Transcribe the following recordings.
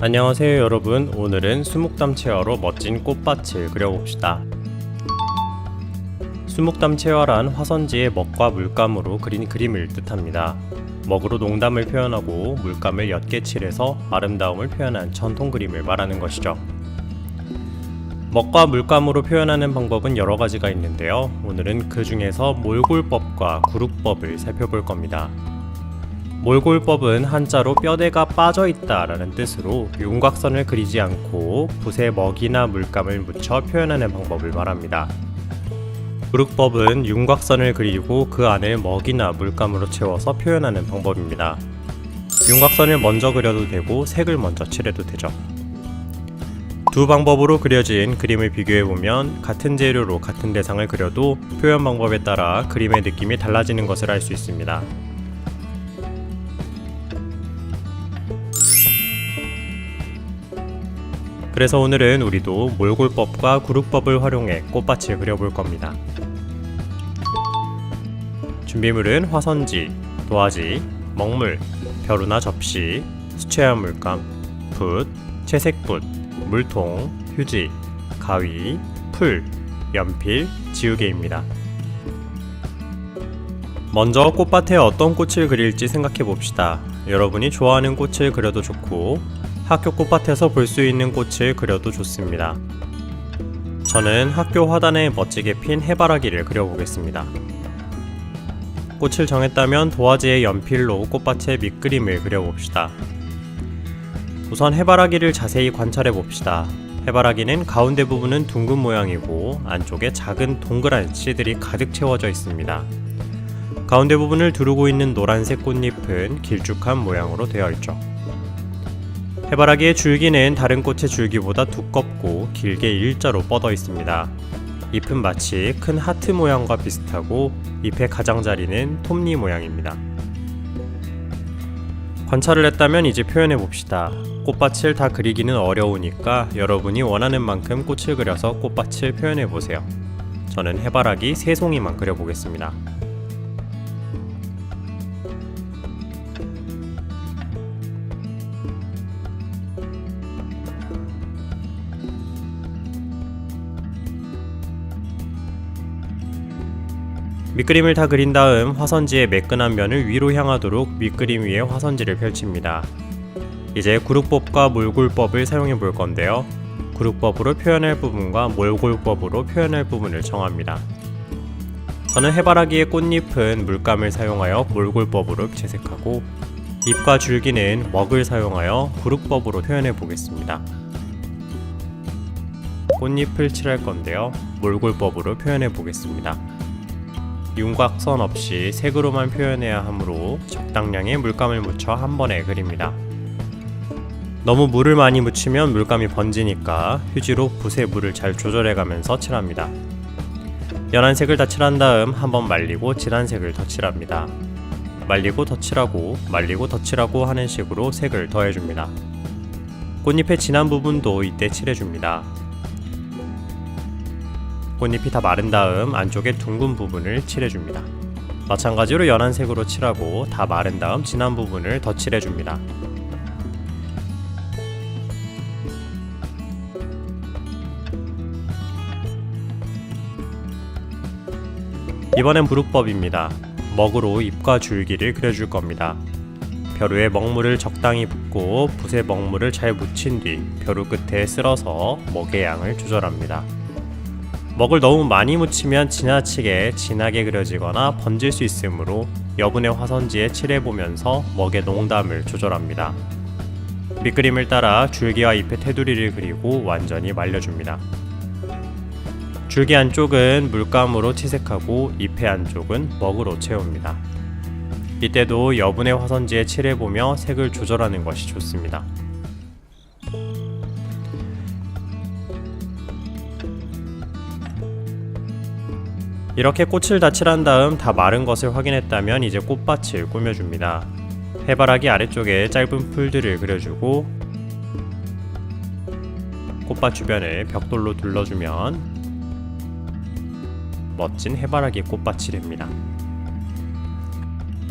안녕하세요 여러분. 오늘은 수묵담 체화로 멋진 꽃밭을 그려봅시다. 수묵담 체화란 화선지의 먹과 물감으로 그린 그림을 뜻합니다. 먹으로 농담을 표현하고 물감을 옅게 칠해서 아름다움을 표현한 전통 그림을 말하는 것이죠. 먹과 물감으로 표현하는 방법은 여러 가지가 있는데요. 오늘은 그 중에서 몰골법과 구룩법을 살펴볼 겁니다 몰골법은 한자로 뼈대가 빠져 있다 라는 뜻으로 윤곽선을 그리지 않고 붓에 먹이나 물감을 묻혀 표현하는 방법을 말합니다. 구룩법은 윤곽선을 그리고 그 안을 먹이나 물감으로 채워서 표현하는 방법입니다. 윤곽선을 먼저 그려도 되고 색을 먼저 칠해도 되죠. 두 방법으로 그려진 그림을 비교해 보면 같은 재료로 같은 대상을 그려도 표현 방법에 따라 그림의 느낌이 달라지는 것을 알 수 있습니다. 그래서 오늘은 우리도 몰골법과 구룩법을 활용해 꽃밭을 그려볼 겁니다. 준비물은 화선지, 도화지, 먹물, 벼루나 접시, 수채화 물감, 붓, 채색붓, 물통, 휴지, 가위, 풀, 연필, 지우개입니다. 먼저 꽃밭에 어떤 꽃을 그릴지 생각해 봅시다. 여러분이 좋아하는 꽃을 그려도 좋고 학교 꽃밭에서 볼 수 있는 꽃을 그려도 좋습니다. 저는 학교 화단에 멋지게 핀 해바라기를 그려보겠습니다. 꽃을 정했다면 도화지의 연필로 꽃밭의 밑그림을 그려봅시다. 우선 해바라기를 자세히 관찰해 봅시다. 해바라기는 가운데 부분은 둥근 모양이고 안쪽에 작은 동그란 씨들이 가득 채워져 있습니다. 가운데 부분을 두르고 있는 노란색 꽃잎은 길쭉한 모양으로 되어 있죠. 해바라기의 줄기는 다른 꽃의 줄기보다 두껍고 길게 일자로 뻗어 있습니다. 잎은 마치 큰 하트 모양과 비슷하고 잎의 가장자리는 톱니 모양입니다. 관찰을 했다면 이제 표현해 봅시다. 꽃밭을 다 그리기는 어려우니까 여러분이 원하는 만큼 꽃을 그려서 꽃밭을 표현해 보세요. 저는 해바라기 세 송이만 그려보겠습니다. 밑그림을 다 그린 다음 화선지의 매끈한 면을 위로 향하도록 밑그림 위에 화선지를 펼칩니다. 이제 구룩법과 몰골법을 사용해 볼 건데요. 구룩법으로 표현할 부분과 몰골법으로 표현할 부분을 정합니다. 저는 해바라기의 꽃잎은 물감을 사용하여 몰골법으로 채색하고 잎과 줄기는 먹을 사용하여 구룩법으로 표현해 보겠습니다. 꽃잎을 칠할 건데요. 몰골법으로 표현해 보겠습니다. 윤곽선 없이 색으로만 표현해야 하므로 적당량의 물감을 묻혀 한 번에 그립니다. 너무 물을 많이 묻히면 물감이 번지니까 휴지로 붓에 물을 잘 조절해 가면서 칠합니다. 연한 색을 다 칠한 다음 한번 말리고 진한 색을 더 칠합니다. 말리고 더 칠하고 말리고 더 칠하고 하는 식으로 색을 더해줍니다. 꽃잎의 진한 부분도 이때 칠해줍니다. 꽃잎이 다 마른 다음 안쪽에 둥근 부분을 칠해줍니다. 마찬가지로 연한 색으로 칠하고 다 마른 다음 진한 부분을 더 칠해줍니다. 이번엔 부룩법입니다. 먹으로 잎과 줄기를 그려줄 겁니다. 벼루에 먹물을 적당히 붓고 붓에 먹물을 잘 묻힌 뒤 벼루 끝에 쓸어서 먹의 양을 조절합니다. 먹을 너무 많이 묻히면 지나치게 진하게 그려지거나 번질 수 있으므로 여분의 화선지에 칠해보면서 먹의 농담을 조절합니다. 밑그림을 따라 줄기와 잎의 테두리를 그리고 완전히 말려줍니다. 줄기 안쪽은 물감으로 채색하고 잎의 안쪽은 먹으로 채웁니다. 이때도 여분의 화선지에 칠해보며 색을 조절하는 것이 좋습니다. 이렇게 꽃을 다 칠한 다음 다 마른 것을 확인했다면 이제 꽃밭을 꾸며줍니다. 해바라기 아래쪽에 짧은 풀들을 그려주고 꽃밭 주변을 벽돌로 둘러주면 멋진 해바라기 꽃밭이 됩니다.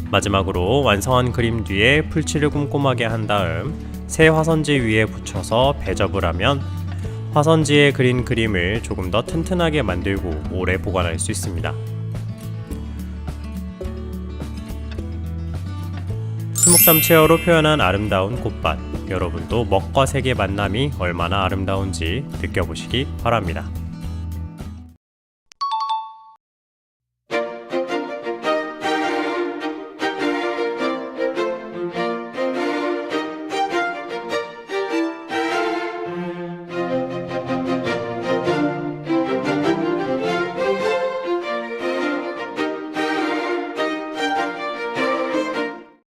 마지막으로 완성한 그림 뒤에 풀칠을 꼼꼼하게 한 다음 새 화선지 위에 붙여서 배접을 하면 화선지에 그린 그림을 조금 더 튼튼하게 만들고 오래 보관할 수 있습니다. 수묵담 체어로 표현한 아름다운 꽃밭. 여러분도 먹과 색의 만남이 얼마나 아름다운지 느껴보시기 바랍니다.